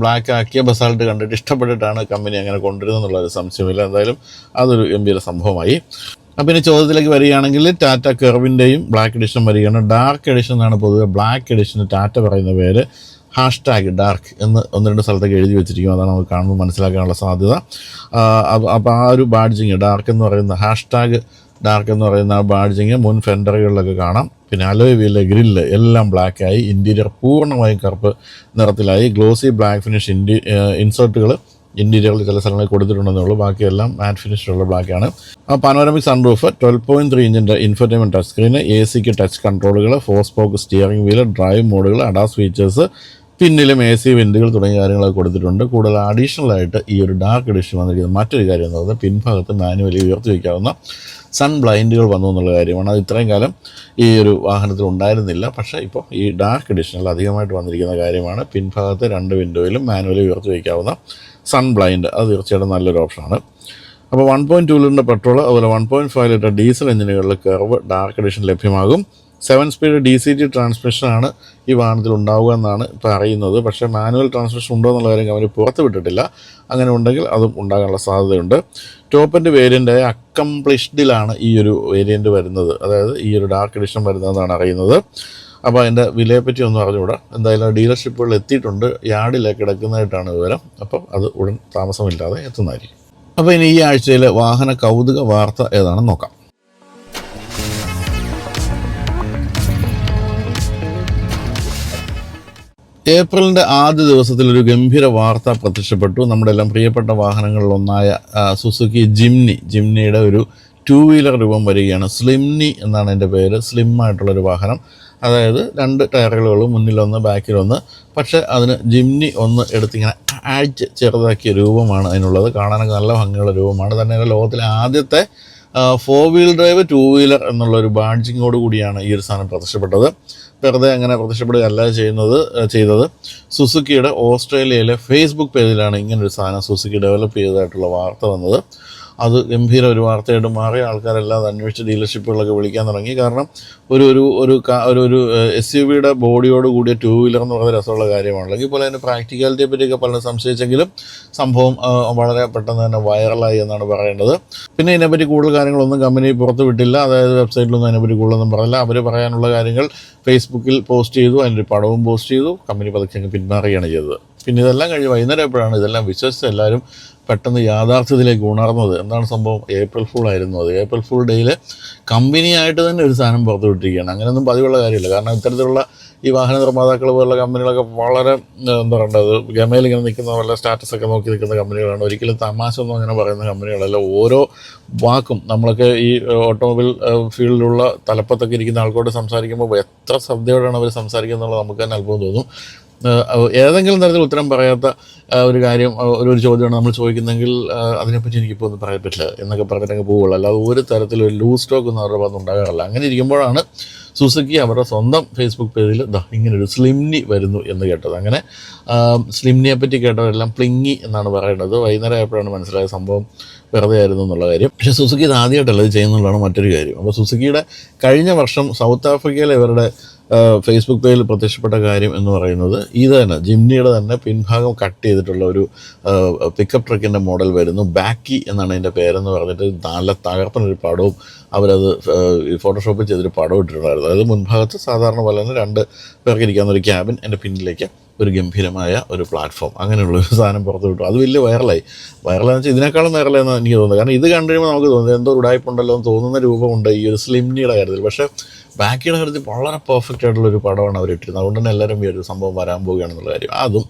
ബ്ലാക്ക് ആക്കിയ ബസാൾട്ട് കണ്ടിട്ട് ഇഷ്ടപ്പെട്ടിട്ടാണ് കമ്പനി അങ്ങനെ കൊണ്ടുവരുന്നത് എന്നുള്ളൊരു സംശയമില്ല എന്തായാലും അതൊരു ഗംഭീര സംഭവമായി. പിന്നെ ചോദ്യത്തിലേക്ക് വരികയാണെങ്കിൽ ടാറ്റ കെർവിന്റെയും ബ്ലാക്ക് എഡിഷൻ വരികയാണ്. ഡാർക്ക് എഡിഷൻ എന്നാണ് പൊതുവെ ബ്ലാക്ക് എഡിഷന് ടാറ്റ പറയുന്ന പേര്. ഹാഷ് ടാഗ് ഡാർക്ക് എന്ന് ഒന്ന് രണ്ട് സ്ഥലത്തൊക്കെ എഴുതി വെച്ചിരിക്കും. അതാണ് നമുക്ക് കാണുമ്പോൾ മനസ്സിലാക്കാനുള്ള സാധ്യത. അപ്പോൾ ആ ഒരു ബാഡ്ജിങ് ഡാർക്ക് എന്ന് പറയുന്ന ഹാഷ് ടാഗ് ഡാർക്ക് എന്ന് പറയുന്ന ആ ബാഡ്ജിങ് മുൻ ഫെൻഡറുകളിലൊക്കെ കാണാം. പിന്നെ അലോയ് വീലിലെ ഗ്രില്ല് എല്ലാം ബ്ലാക്കായി ഇന്റീരിയർ പൂർണമായും കറുപ്പ് നിറത്തിലായി. ഗ്ലോസി ബ്ലാക്ക് ഫിനിഷ് ഇന്റി ഇൻസേർട്ടുകൾ ഇന്റീരിയറിൽ ചില സ്ഥലങ്ങളിൽ കൊടുത്തിട്ടുണ്ടെന്നുള്ളൂ. ബാക്കിയെല്ലാം മാറ്റ് ഫിനിഷിലുള്ള ബ്ലാക്കാണ് ആ panoramic sunroof twelve point three ഇഞ്ചിന്റെ infotainment touch screen A സിക്ക് touch കൺട്രോളുകൾ four spoke steering wheel drive മോഡുകൾ അഡാസ് ഫീച്ചേഴ്സ് പിന്നിലും എ സി വിൻഡുകൾ തുടങ്ങിയ കാര്യങ്ങളൊക്കെ കൊടുത്തിട്ടുണ്ട്. കൂടുതൽ അഡീഷണൽ ആയിട്ട് ഈ ഒരു ഡാർക്ക് എഡിഷൻ വന്നിരിക്കുന്ന മറ്റൊരു കാര്യം എന്ന് പറയുന്നത് പിൻഭാഗത്ത് മാനുവലി ഉയർത്തി വയ്ക്കാവുന്ന സൺ ബ്ലൈൻഡുകൾ വന്നു എന്നുള്ള കാര്യമാണ്. അത് ഇത്രയും കാലം ഈ ഒരു വാഹനത്തിൽ ഉണ്ടായിരുന്നില്ല. പക്ഷേ ഇപ്പോൾ ഈ ഡാർക്ക് എഡിഷനിൽ അധികമായിട്ട് വന്നിരിക്കുന്ന കാര്യമാണ്. പിൻഭാഗത്ത് രണ്ട് വിൻഡോയിലും മാനുവലി ഉയർത്തി വയ്ക്കാവുന്ന സൺ ബ്ലൈൻഡ്. അത് തീർച്ചയായിട്ടും നല്ലൊരു ഓപ്ഷനാണ്. അപ്പോൾ വൺ പോയിന്റ് ടു ലിറ്ററിന്റെ പെട്രോൾ അതുപോലെ one point five litre diesel എഞ്ചിനുകളിൽ Curvv dark edition ലഭ്യമാകും. Seven speed D C T ട്രാൻസ്മിഷനാണ് ഈ വാഹനത്തിൽ ഉണ്ടാവുക എന്നാണ് പറയുന്നത് പക്ഷേ മാനുവൽ ട്രാൻസ്മിഷൻ ഉണ്ടോ എന്നുള്ള കാര്യം അവർ പുറത്ത് വിട്ടിട്ടില്ല. അങ്ങനെ ഉണ്ടെങ്കിൽ അതും ഉണ്ടാകാനുള്ള സാധ്യതയുണ്ട്. ടോപ്പിന്റെ വേരിയന്റായ അക്കംപ്ലിഷ്ഡിലാണ് ഈ ഒരു വേരിയന്റ് വരുന്നത്. അതായത് ഈ ഒരു ഡാർക്ക് എഡിഷൻ വരുന്നതെന്നാണ് അറിയുന്നത്. അപ്പോൾ അതിന്റെ വിലയെപ്പറ്റി ഒന്നും അറിഞ്ഞുകൂടാ. എന്തായാലും ഡീലർഷിപ്പുകളിൽ എത്തിയിട്ടുണ്ട്. യാർഡിലേക്ക് കിടക്കുന്നതായിട്ടാണ് വിവരം. അപ്പം അത് ഉടൻ താമസമില്ലാതെ എത്തുന്നതായിരിക്കും. അപ്പോൾ ഇനി ഈ ആഴ്ചയിലെ വാഹന കൗതുക വാർത്ത ഏതാണെന്ന് നോക്കാം. ഏപ്രിലിന്റെ ആദ്യ ദിവസത്തിൽ ഒരു ഗംഭീര വാർത്ത പ്രത്യക്ഷപ്പെട്ടു. നമ്മുടെ എല്ലാം പ്രിയപ്പെട്ട വാഹനങ്ങളിലൊന്നായ സുസുക്കി ജിംനി. ജിംനിയുടെ ഒരു ടൂ വീലർ രൂപം വരികയാണ്. സ്ലിംനി എന്നാണ് എന്റെ പേര്. സ്ലിം ആയിട്ടുള്ളൊരു വാഹനം. അതായത് രണ്ട് ടയറുകളും മുന്നിലൊന്ന് ബാക്കിലൊന്ന് പക്ഷേ അതിന് ജിംനി ഒന്ന് എടുത്തിങ്ങനെ ആഴ്ച ചെറുതാക്കിയ രൂപമാണ് അതിനുള്ളത്. കാണാനൊക്കെ നല്ല ഭംഗിയുള്ള രൂപമാണ്. തന്നെ ലോകത്തിലെ ആദ്യത്തെ four wheel drive two wheeler എന്നുള്ള ഒരു ബാഡ്ജിങ്ങോട് കൂടിയാണ് ഈ ഒരു സാധനം പ്രത്യക്ഷപ്പെട്ടത്. വെറുതെ അങ്ങനെ പ്രത്യക്ഷപ്പെടുകയല്ല ചെയ്യുന്നത് ചെയ്തത്. സുസുക്കിയുടെ ഓസ്ട്രേലിയയിലെ ഫേസ്ബുക്ക് പേജിലാണ് ഇങ്ങനൊരു സാധനം സുസുക്കി ഡെവലപ്പ് ചെയ്തതായിട്ടുള്ള വാർത്ത വന്നത്. അത് ഗംഭീര ഒരു വാർത്തയായിട്ട് മാറി ആൾക്കാരെല്ലാം അന്വേഷിച്ച് ഡീലർഷിപ്പുകളൊക്കെ വിളിക്കാൻ തുടങ്ങി. കാരണം ഒരു ഒരു ഒരു ഒരു ഒരു എസ് യു വിയുടെ ബോഡിയോട് കൂടിയ ടൂ വീലർ എന്ന് പറയുന്ന രസമുള്ള കാര്യമാണ്. അല്ലെങ്കിൽ പോലെ അതിന്റെ പ്രാക്ടിക്കാലിറ്റിയെ പറ്റിയൊക്കെ പലരും സംശയിച്ചെങ്കിലും സംഭവം വളരെ പെട്ടെന്ന് തന്നെ വൈറലായി എന്നാണ് പറയേണ്ടത്. പിന്നെ ഇതിനെപ്പറ്റി കൂടുതൽ കാര്യങ്ങളൊന്നും കമ്പനി പുറത്ത് വിട്ടില്ല. അതായത് വെബ്സൈറ്റിലൊന്നും അതിനെപ്പറ്റി കൂടുതലൊന്നും പറഞ്ഞില്ല. അവർ പറയാനുള്ള കാര്യങ്ങൾ ഫേസ്ബുക്കിൽ പോസ്റ്റ് ചെയ്തു അതിന്റെ പടവും പോസ്റ്റ് ചെയ്തു. കമ്പനി പതുക്കെ പിന്മാറുകയാണ് ചെയ്തത്. പിന്നെ ഇതെല്ലാം കഴിഞ്ഞ് വൈകുന്നേരം എപ്പോഴാണ് ഇതെല്ലാം വിശ്വസിച്ച് എല്ലാവരും പെട്ടെന്ന് യാഥാർത്ഥ്യത്തിലേക്ക് ഉണർന്നത് എന്താണ് സംഭവം? ഏപ്രിൽ ഫുൾ ആയിരുന്നു അത്. ഏപ്രിൽ ഫുൾ ഡേയിൽ കമ്പനിയായിട്ട് തന്നെ ഒരു സാധനം പുറത്തു വിട്ടിരിക്കുകയാണ്. അങ്ങനെയൊന്നും പതിവുള്ള കാര്യമില്ല. കാരണം ഇത്തരത്തിലുള്ള ഈ വാഹന നിർമ്മാതാക്കൾ പോലുള്ള കമ്പനികളൊക്കെ വളരെ എന്താ പറയേണ്ടത് ഗമയിൽ ഇങ്ങനെ നിൽക്കുന്ന വല്ല സ്റ്റാറ്റസൊക്കെ നോക്കി നിൽക്കുന്ന കമ്പനികളാണ് ഒരിക്കലും തമാശ ഒന്നും അങ്ങനെ പറയുന്ന കമ്പനികളല്ല ഓരോ വാക്കും നമ്മളൊക്കെ ഈ ഓട്ടോമൊബൈൽ ഫീൽഡിലുള്ള തലപ്പത്തൊക്കെ ഇരിക്കുന്ന ആൾക്കോട് സംസാരിക്കുമ്പോൾ എത്ര ശ്രദ്ധയോടാണ് അവർ സംസാരിക്കുന്നത് എന്നുള്ളത് നമുക്ക് തന്നെ അത്ഭുതം തോന്നും. ഏതെങ്കിലും തരത്തിൽ ഉത്തരം പറയാത്ത ഒരു കാര്യം ഒരു ചോദ്യമാണ് നമ്മൾ ചോദിക്കുന്നെങ്കിൽ അതിനെപ്പറ്റി എനിക്കിപ്പോൾ ഒന്നും പറയാൻ പറ്റില്ല എന്നൊക്കെ പറഞ്ഞിട്ടങ്ങ് പോവുള്ളൂ അല്ലാതെ ഒരു തരത്തിലൊരു ലൂസ് സ്റ്റോക്ക് ഒന്നും അവരുടെ ഭാഗത്ത് ഉണ്ടാകാറില്ല. അങ്ങനെ ഇരിക്കുമ്പോഴാണ് സുസുക്കി അവരുടെ സ്വന്തം ഫേസ്ബുക്ക് പേജിൽ ദാ ഒരു സ്ലിംനി വരുന്നു എന്ന് കേട്ടത്. അങ്ങനെ സ്ലിംനിയെ പറ്റി കേട്ടവരെല്ലാം പ്ലിങ്ങി എന്നാണ് പറയുന്നത്. വൈകുന്നേരം ആയപ്പോഴാണ് മനസ്സിലായ സംഭവം വെറുതെ ആയിരുന്നു എന്നുള്ള കാര്യം. പക്ഷേ സുസുക്കി ഇത് ആദ്യമായിട്ടല്ല ഇത് ചെയ്യുന്നുള്ളതാണ് മറ്റൊരു കാര്യം. അപ്പോൾ സുസുക്കിയുടെ കഴിഞ്ഞ വർഷം സൗത്ത് ആഫ്രിക്കയിലെ ഇവരുടെ ഫേസ്ബുക്ക് പേജിൽ പ്രത്യക്ഷപ്പെട്ട കാര്യം എന്ന് പറയുന്നത് ഇത് തന്നെ ജിംനിയുടെ തന്നെ പിൻഭാഗം കട്ട് ചെയ്തിട്ടുള്ള ഒരു പിക്കപ്പ് ട്രക്കിന്റെ മോഡൽ വരുന്നു. ബാക്കി എന്നാണ് അതിന്റെ പേരെന്ന് പറഞ്ഞിട്ട് നല്ല തകർപ്പനൊരു പടവും അവരത് ഫോട്ടോഷോപ്പിൽ ചെയ്തൊരു പടം ഇട്ടിട്ടുണ്ടായിരുന്നു. അതായത് മുൻഭാഗത്ത് സാധാരണ പോലെ തന്നെ രണ്ട് പേർക്ക് ഇരിക്കാവുന്ന ഒരു ക്യാബിൻ എന്റെ പിന്നിലേക്ക് ഒരു ഗംഭീരമായ ഒരു പ്ലാറ്റ്ഫോം അങ്ങനെയുള്ള ഒരു സാധനം പുറത്ത് വിട്ടു. അത് വലിയ വൈറലായി വൈറലെന്ന് വെച്ചാൽ ഇതിനേക്കാളും വൈറലെന്ന് എനിക്ക് തോന്നുന്നത്. കാരണം ഇത് കണ്ടു കഴിയുമ്പോൾ നമുക്ക് തോന്നുന്നത് എന്തോ ഉടായ്പുണ്ടല്ലോ എന്ന് തോന്നുന്ന രൂപമുണ്ട് ഈ ഒരു സ്ലിംനിയുടെ കാര്യത്തിൽ. പക്ഷേ ബാക്കിയുടെ കാര്യത്തിൽ വളരെ പെർഫെക്റ്റ് ആയിട്ടുള്ള ഒരു പടമാണ് അവർ ഇട്ടിരുന്നത്. അതുകൊണ്ട് തന്നെ എല്ലാവരും ഒരു സംഭവം വരാൻ പോവുകയാണെന്നുള്ള കാര്യം. അതും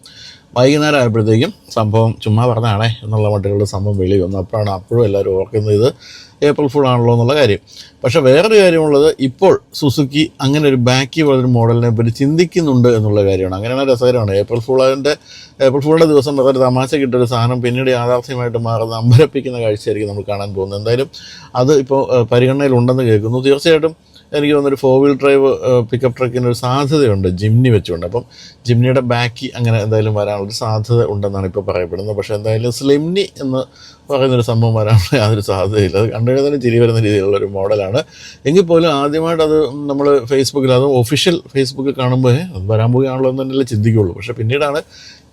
വൈകുന്നേരം ആയപ്പോഴത്തേക്കും സംഭവം ചുമ്മാ പറഞ്ഞാണേ എന്നുള്ള മട്ടിലുള്ള സംഭവം വെളി വന്നു. അപ്പോഴാണ് അപ്പോഴും എല്ലാവരും ഓർക്കുന്നത് ഇത് ഏപ്രിൽ ഫുൾ ആണല്ലോ എന്നുള്ള കാര്യം. പക്ഷേ വേറൊരു കാര്യമുള്ളത് ഇപ്പോൾ സുസുക്കി അങ്ങനെ ഒരു ബാക്കി പോലൊരു മോഡലിനെ പറ്റി ചിന്തിക്കുന്നുണ്ട് എന്നുള്ള കാര്യമാണ്. അങ്ങനെയാണ് രസകരമാണ്. ഏപ്രിൽ ഫുളിന്റെ ഏപ്രിൽ ഫുളിന്റെ ദിവസം ഒരു തമാശ കിട്ടൊരു സാധനം പിന്നീട് യാഥാർത്ഥ്യമായിട്ട് മാറുന്ന അമ്പരപ്പിക്കുന്ന കാഴ്ചയായിരിക്കും നമ്മൾ കാണാൻ പോകുന്നത്. എന്തായാലും അത് ഇപ്പോൾ പരിഗണനയിലുണ്ടെന്ന് കേൾക്കുന്നു. തീർച്ചയായിട്ടും എനിക്ക് തോന്നുന്നൊരു ഫോർ വീൽ ഡ്രൈവ് പിക്കപ്പ് ട്രക്കിന് ഒരു സാധ്യതയുണ്ട് ജിംനി വെച്ചുകൊണ്ട്. അപ്പം ജിംനിയുടെ ബാക്കി അങ്ങനെ എന്തായാലും വരാനുള്ളൊരു സാധ്യത ഉണ്ടെന്നാണ് ഇപ്പോൾ പറയപ്പെടുന്നത്. പക്ഷേ എന്തായാലും സ്ലിംനി എന്ന് പറയുന്നൊരു സംഭവം വരാനുള്ള യാതൊരു സാധ്യതയില്ല. അത് കണ്ടു തന്നെ ചിരി വരുന്ന രീതിയിലുള്ള ഒരു മോഡലാണ്. എങ്കിൽ പോലും ആദ്യമായിട്ട് അത് നമ്മൾ ഫേസ്ബുക്കിൽ അത് ഒഫീഷ്യൽ ഫേസ്ബുക്കിൽ കാണുമ്പോൾ അത് വരാൻ പോവുകയാണല്ലോ എന്ന് തന്നെയല്ലേ ചിന്തിക്കുകയുള്ളൂ പക്ഷേ പിന്നീടാണ്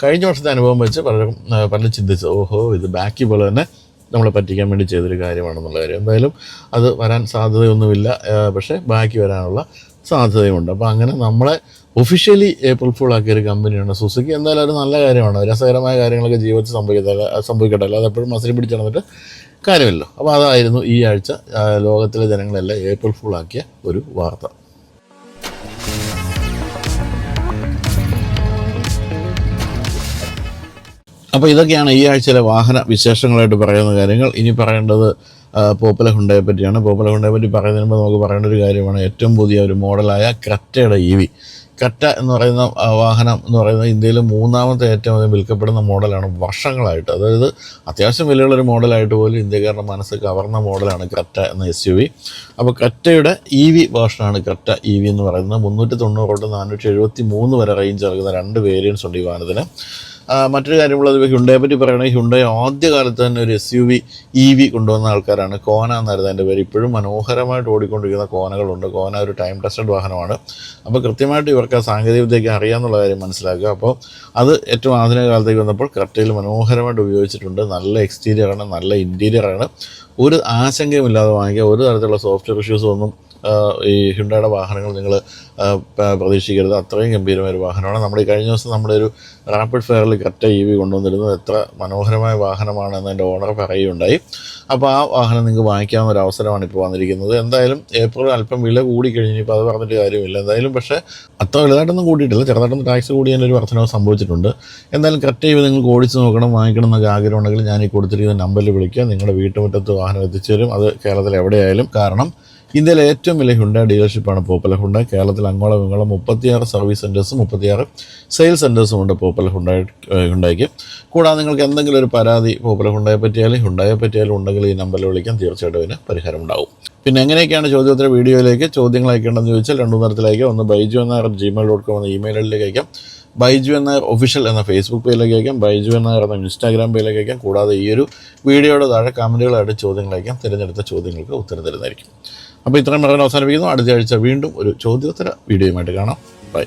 കഴിഞ്ഞ വർഷത്തെ അനുഭവം വെച്ച് പലരും പലരും ചിന്തിച്ചത് ഓഹോ ഇത് ബാക്കി പോലെ തന്നെ നമ്മളെ പറ്റിക്കാൻ വേണ്ടി ചെയ്തൊരു കാര്യമാണെന്നുള്ള കാര്യം. എന്തായാലും അത് വരാൻ സാധ്യതയൊന്നുമില്ല. പക്ഷേ ബാക്കി വരാനുള്ള സാധ്യതയുണ്ട് അപ്പോൾ അങ്ങനെ നമ്മളെ ഒഫീഷ്യലി ഏപ്രിൽ ഫുൾ ആക്കിയ ഒരു കമ്പനിയാണ് സുസുക്കി എന്തായാലും ഒരു നല്ല കാര്യമാണ്. രസകരമായ കാര്യങ്ങളൊക്കെ ജീവിതത്തിൽ സംഭവിക്കട്ടെ സംഭവിക്കട്ടെ. അല്ലാതെ എപ്പോഴും മസിൽ പിടിച്ച് നടന്നിട്ട് കാര്യമല്ലോ അപ്പോൾ അതായിരുന്നു ഈ ആഴ്ച ലോകത്തിലെ ജനങ്ങളെല്ലാം ഏപ്രിൽ ഫുൾ ആക്കിയ ഒരു വാർത്ത. അപ്പോൾ ഇതൊക്കെയാണ് ഈ ആഴ്ചയിലെ വാഹന വിശേഷങ്ങളായിട്ട് പറയുന്ന കാര്യങ്ങൾ. ഇനി പറയേണ്ടത് പോപ്പുലർ ഹുണ്ടയെ പറ്റിയാണ്. പോപ്പുലർ ഹുണ്ടയെ പറ്റി പറയുന്നതിന് മുമ്പ് നമുക്ക് പറയേണ്ട ഒരു കാര്യമാണ് ഏറ്റവും പുതിയ ഒരു മോഡലായ ക്രറ്റയുടെ ഇ വി. ക്രറ്റ എന്ന് പറയുന്ന വാഹനം എന്ന് പറയുന്നത് ഇന്ത്യയിലെ മൂന്നാമത്തെ ഏറ്റവും അധികം വിൽക്കപ്പെടുന്ന മോഡലാണ് വർഷങ്ങളായിട്ട്. അതായത് അത്യാവശ്യം വിലയുള്ളൊരു മോഡലായിട്ട് പോലും ഇന്ത്യക്കാരുടെ മനസ്സ് കവർന്ന മോഡലാണ് ക്രറ്റ എന്ന എസ് യു വി. അപ്പോൾ ക്രറ്റയുടെ ഇ വി വേർഷനാണ് ക്രറ്റ ഇ വി എന്ന് പറയുന്നത്. മുന്നൂറ്റി തൊണ്ണൂറ് തൊട്ട് നാനൂറ്റി എഴുപത്തി മൂന്ന് വരെ റേഞ്ച് ഇറങ്ങുന്ന രണ്ട് വേരിയൻസ് ഉണ്ട് ഈ വാഹനത്തിന്. മറ്റൊരു കാര്യമുള്ളത് ഹ്യുണ്ടയെ പറ്റി പറയുകയാണെങ്കിൽ ഹ്യുണ്ടയെ ആദ്യകാലത്ത് തന്നെ ഒരു S U V E V കൊണ്ടുവന്ന ആൾക്കാരാണ്. കോന എന്നായിരുന്നു അതിന്റെ പേര്. ഇപ്പോഴും മനോഹരമായിട്ട് ഓടിക്കൊണ്ടിരിക്കുന്ന കോനകളുണ്ട്. കോന ഒരു ടൈം ടെസ്റ്റഡ് വാഹനമാണ്. അപ്പോൾ കൃത്യമായിട്ട് ഇവർക്ക് ആ സാങ്കേതിക വിദ്യയൊക്കെ അറിയാമെന്നുള്ള കാര്യം മനസ്സിലാക്കുക. അപ്പോൾ അത് ഏറ്റവും ആധുനിക കാലത്തേക്ക് വന്നപ്പോൾ കർട്ടയിൽ മനോഹരമായിട്ട് ഉപയോഗിച്ചിട്ടുണ്ട്. നല്ല എക്സ്റ്റീരിയറാണ് നല്ല ഇന്റീരിയറാണ് ഒരു ആശങ്കയുമില്ലാതെ വാങ്ങിക്കുക. ഒരു തരത്തിലുള്ള സോഫ്റ്റ്വെയർ ഇഷ്യൂസും ഒന്നും ആ, ഈ ഹ്യുണ്ടയുടെ വാഹനങ്ങൾ നിങ്ങൾ പ്രതീക്ഷിക്കരുത്. അത്രയും ഗംഭീരമായ ഒരു വാഹനമാണ്. നമ്മൾ ഈ കഴിഞ്ഞ ദിവസം നമ്മുടെ ഒരു റാപ്പിഡ് ഫയറിൽ കറ്റ ഇ വി കൊണ്ടുവന്നിരുന്നത് എത്ര മനോഹരമായ വാഹനമാണ് എന്ന് എന്റെ ഓണർ പറയുകയുണ്ടായി. അപ്പോൾ ആ വാഹനം നിങ്ങൾക്ക് വാങ്ങിക്കാവുന്ന ഒരു അവസരമാണ് ഇപ്പോൾ വന്നിരിക്കുന്നത്. എന്തായാലും ഏപ്രിൽ അല്പം വില കൂടി കഴിഞ്ഞിപ്പോൾ അത് പറഞ്ഞിട്ട് കാര്യമില്ല. എന്തായാലും പക്ഷേ അത്ര വലുതായിട്ടൊന്നും കൂടിയിട്ടില്ല. ചെറുതായിട്ടൊന്നും ടാക്സ് കൂടി ഒരു വർധനവ് സംഭവിച്ചിട്ടുണ്ട്. എന്തായാലും കറക്റ്റ് ചെയ്ത് നിങ്ങൾക്ക് ഓടിച്ച് നോക്കണം വാങ്ങിക്കണം എന്നൊക്കെ ആഗ്രഹം ഉണ്ടെങ്കിൽ ഞാൻ ഈ കൊടുത്തിരിക്കുന്ന നമ്പറിൽ വിളിക്കുക നിങ്ങളുടെ വീട്ടുമുറ്റത്ത് വാഹനം എത്തിച്ചേരും അത് കേരളത്തിൽ എവിടെയായാലും കാരണം ഇന്ത്യയിലെ ഏറ്റവും വലിയ ഹുണ്ട ഡീലർഷിപ്പാണ് പോപ്പുലർ ഹുണ്ട കേരളത്തിൽ അങ്ങോളം ഇങ്ങോളം മുപ്പത്തിയാറ് സർവീസ് സെന്റേഴ്സും മുപ്പത്തിയാറ് സെയിൽസ് സെന്റേഴ്സും ഉണ്ട് പോപ്പുലർ ഹുണ്ട ഹുണ്ടായിക്ക് കൂടാതെ നിങ്ങൾക്ക് എന്തെങ്കിലും ഒരു പരാതി പോപ്പുലർ ഹുണ്ടയെ പറ്റിയാലും ഹുണ്ടായെ പറ്റിയാലും ഉണ്ടെങ്കിൽ ഈ നമ്പറിൽ വിളിക്കാൻ തീർച്ചയായിട്ടും അതിന് പരിഹാരം ഉണ്ടാവും. പിന്നെ എങ്ങനെയൊക്കെയാണ് ചോദ്യോത്തര വീഡിയോയിലേക്ക് ചോദ്യങ്ങൾ അയക്കേണ്ടതെന്ന് ചോദിച്ചാൽ രണ്ടു തരത്തിലേക്ക് ഒന്ന് ബൈജു എന്ന ജിമെയിൽ ഡോട്ട് കോം എന്ന ഇമെയിലിലേക്ക് അയക്കാം. ബൈജു എന്ന ഒഫീഷ്യൽ എന്ന ഫേസ്ബുക്ക് പേജിലേക്ക് അയക്കാം. ബൈജു എന്ന എന്ന ഇൻസ്റ്റാഗ്രാം പേജിലേക്ക് അയക്കാം. കൂടാതെ ഈ ഒരു വീഡിയോയുടെ താഴെ കമന്റുകളായിട്ട് ചോദ്യങ്ങൾ അയക്കാം. തിരഞ്ഞെടുത്ത ചോദ്യങ്ങൾക്ക് ഉത്തരം തരുന്നതായിരിക്കും. അപ്പോൾ ഇത്രയും പറയാൻ അവസാനിപ്പിക്കുന്നു. അടുത്ത ആഴ്ച വീണ്ടും ഒരു ചോദ്യോത്തര വീഡിയോയുമായിട്ട് കാണാം. ബൈ